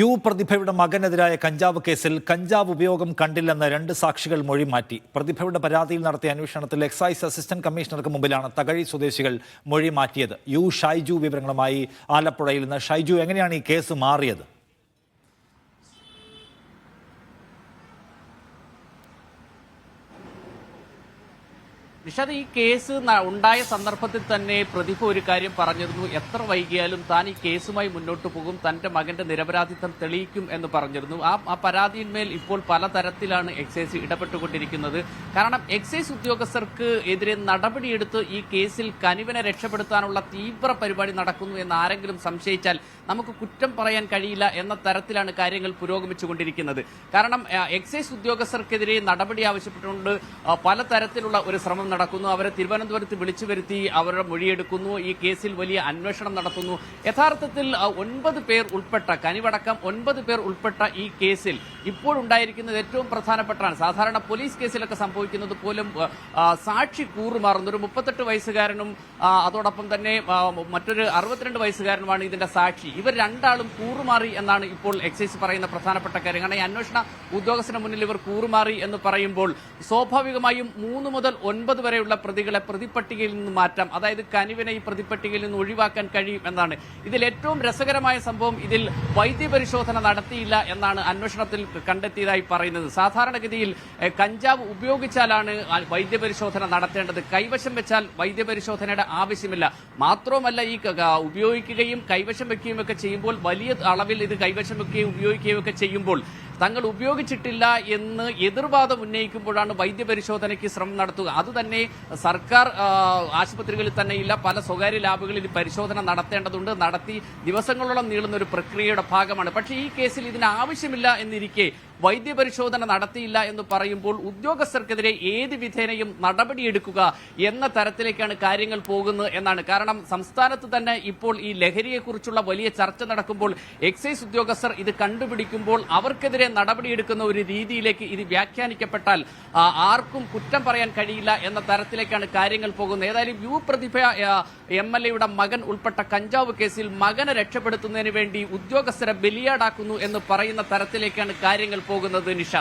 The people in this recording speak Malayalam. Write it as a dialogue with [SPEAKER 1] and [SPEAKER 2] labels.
[SPEAKER 1] യു പ്രതിഭയുടെ മകനെതിരായ കഞ്ചാവ് കേസിൽ കഞ്ചാവ് ഉപയോഗം കണ്ടില്ലെന്ന രണ്ട് സാക്ഷികൾ മൊഴി മാറ്റി. പ്രതിഭയുടെ പരാതിയിൽ നടത്തിയ അന്വേഷണത്തിൽ എക്സൈസ് അസിസ്റ്റന്റ് കമ്മീഷണർക്ക് മുമ്പിലാണ് തകഴി സ്വദേശികൾ മൊഴി മാറ്റിയത്. യു ഷൈജു വിവരങ്ങളുമായി ആലപ്പുഴയിൽ നിന്ന്. ഷൈജു എങ്ങനെയാണ് ഈ കേസ് മാറിയത്?
[SPEAKER 2] നിഷാദ് ഈ കേസ് ഉണ്ടായ സന്ദർഭത്തിൽ തന്നെ പ്രതിഭ ഒരു കാര്യം പറഞ്ഞിരുന്നു. എത്ര വൈകിയാലും താൻ ഈ കേസുമായി മുന്നോട്ട് പോകും തന്റെ മകന്റെ നിരപരാധിത്വം തെളിയിക്കും എന്ന് പറഞ്ഞിരുന്നു. ആ ആ പരാതിയിന്മേൽ ഇപ്പോൾ പലതരത്തിലാണ് എക്സൈസ് ഇടപെട്ടുകൊണ്ടിരിക്കുന്നത്. കാരണം എക്സൈസ് ഉദ്യോഗസ്ഥർക്ക് എതിരെ നടപടിയെടുത്ത് ഈ കേസിൽ കനിവനെ രക്ഷപ്പെടുത്താനുള്ള തീവ്ര പരിപാടി നടക്കുന്നു എന്ന് ആരെങ്കിലും സംശയിച്ചാൽ നമുക്ക് കുറ്റം പറയാൻ കഴിയില്ല എന്ന തരത്തിലാണ് കാര്യങ്ങൾ പുരോഗമിച്ചുകൊണ്ടിരിക്കുന്നത്. കാരണം എക്സൈസ് ഉദ്യോഗസ്ഥർക്കെതിരെ നടപടി ആവശ്യപ്പെട്ടുകൊണ്ട് പലതരത്തിലുള്ള ഒരു ശ്രമം നടക്കുന്നു. അവരെ തിരുവനന്തപുരത്ത് വിളിച്ചു വരുത്തി അവരുടെ മൊഴിയെടുക്കുന്നു. ഈ കേസിൽ വലിയ അന്വേഷണം നടത്തുന്നു. യഥാർത്ഥത്തിൽ ഒൻപത് പേർ ഉൾപ്പെട്ട കനിവടക്കം ഒൻപത് പേർ ഉൾപ്പെട്ട ഈ കേസിൽ ഇപ്പോഴുണ്ടായിരിക്കുന്നത് ഏറ്റവും പ്രധാനപ്പെട്ടാണ് സാധാരണ പോലീസ് കേസിലൊക്കെ സംഭവിക്കുന്നത് പോലും സാക്ഷി കൂറുമാറുന്നു ഒരു മുപ്പത്തെട്ട് വയസ്സുകാരനും അതോടൊപ്പം തന്നെ മറ്റൊരു അറുപത്തിരണ്ട് വയസ്സുകാരനുമാണ് ഇതിന്റെ സാക്ഷി. ഇവർ രണ്ടാളും കൂറുമാറി എന്നാണ് ഇപ്പോൾ എക്സൈസ് പറയുന്ന പ്രധാനപ്പെട്ട കാര്യം. കാരണം ഈ അന്വേഷണ ഉദ്യോഗസ്ഥന് മുന്നിൽ ഇവർ കൂറുമാറി എന്ന് പറയുമ്പോൾ സ്വാഭാവികമായും മൂന്ന് മുതൽ ഒൻപത് വരെയുള്ള പ്രതികളെ പ്രതിപ്പട്ടികയിൽ നിന്ന് മാറ്റാം. അതായത് കനിവിനെ ഈ പ്രതിപ്പട്ടികയിൽ നിന്ന് ഒഴിവാക്കാൻ കഴിയും എന്നാണ്. ഇതിൽ ഏറ്റവും രസകരമായ സംഭവം ഇതിൽ വൈദ്യപരിശോധന നടത്തിയില്ല എന്നാണ് അന്വേഷണത്തിൽ കണ്ടെത്തിയതായി പറയുന്നത്. സാധാരണഗതിയിൽ കഞ്ചാവ് ഉപയോഗിച്ചാലാണ് വൈദ്യപരിശോധന നടത്തേണ്ടത്. കൈവശം വെച്ചാൽ വൈദ്യപരിശോധനയുടെ ആവശ്യമില്ല. മാത്രവുമല്ല ഈ ഉപയോഗിക്കുകയും കൈവശം വെക്കുകയും ഒക്കെ ചെയ്യുമ്പോൾ വലിയ അളവിൽ ഇത് കൈവശം വെക്കുകയും ഉപയോഗിക്കുകയും ഒക്കെ ചെയ്യുമ്പോൾ തങ്ങൾ ഉപയോഗിച്ചിട്ടില്ല എന്ന് എതിർവാദം ഉന്നയിക്കുമ്പോഴാണ് വൈദ്യപരിശോധനയ്ക്ക് ശ്രമം നടത്തുക. അതുതന്നെ സർക്കാർ ആശുപത്രികളിൽ തന്നെയില്ല പല സ്വകാര്യ ലാബുകളിൽ പരിശോധന നടത്തേണ്ടതുണ്ട്. നടത്തി ദിവസങ്ങളോളം നീളുന്ന ഒരു പ്രക്രിയയുടെ ഭാഗമാണ്. പക്ഷേ ഈ കേസിൽ ഇതിന് ആവശ്യമില്ല എന്നിരിക്കെ വൈദ്യപരിശോധന നടത്തിയില്ല എന്ന് പറയുമ്പോൾ ഉദ്യോഗസ്ഥർക്കെതിരെ ഏത് വിധേനയും നടപടിയെടുക്കുക എന്ന തരത്തിലേക്കാണ് കാര്യങ്ങൾ പോകുന്നത് എന്നാണ്. കാരണം സംസ്ഥാനത്ത് തന്നെ ഇപ്പോൾ ഈ ലഹരിയെക്കുറിച്ചുള്ള വലിയ ചർച്ച നടക്കുമ്പോൾ എക്സൈസ് ഉദ്യോഗസ്ഥർ ഇത് കണ്ടുപിടിക്കുമ്പോൾ അവർക്കെതിരെ നടപടിയെടുക്കുന്ന ഒരു രീതിയിലേക്ക് ഇത് വ്യാഖ്യാനിക്കപ്പെട്ടാൽ ആർക്കും കുറ്റം പറയാൻ കഴിയില്ല എന്ന തരത്തിലേക്കാണ് കാര്യങ്ങൾ പോകുന്നത്. ഏതായാലും യു പ്രതിഭ എം എൽ എയുടെ മകൻ ഉൾപ്പെട്ട കഞ്ചാവ് കേസിൽ മകനെ രക്ഷപ്പെടുത്തുന്നതിന് വേണ്ടി ഉദ്യോഗസ്ഥരെ ബലിയാടാക്കുന്നു എന്ന് പറയുന്ന തരത്തിലേക്കാണ് കാര്യങ്ങൾ പോകുന്നത് നിഷ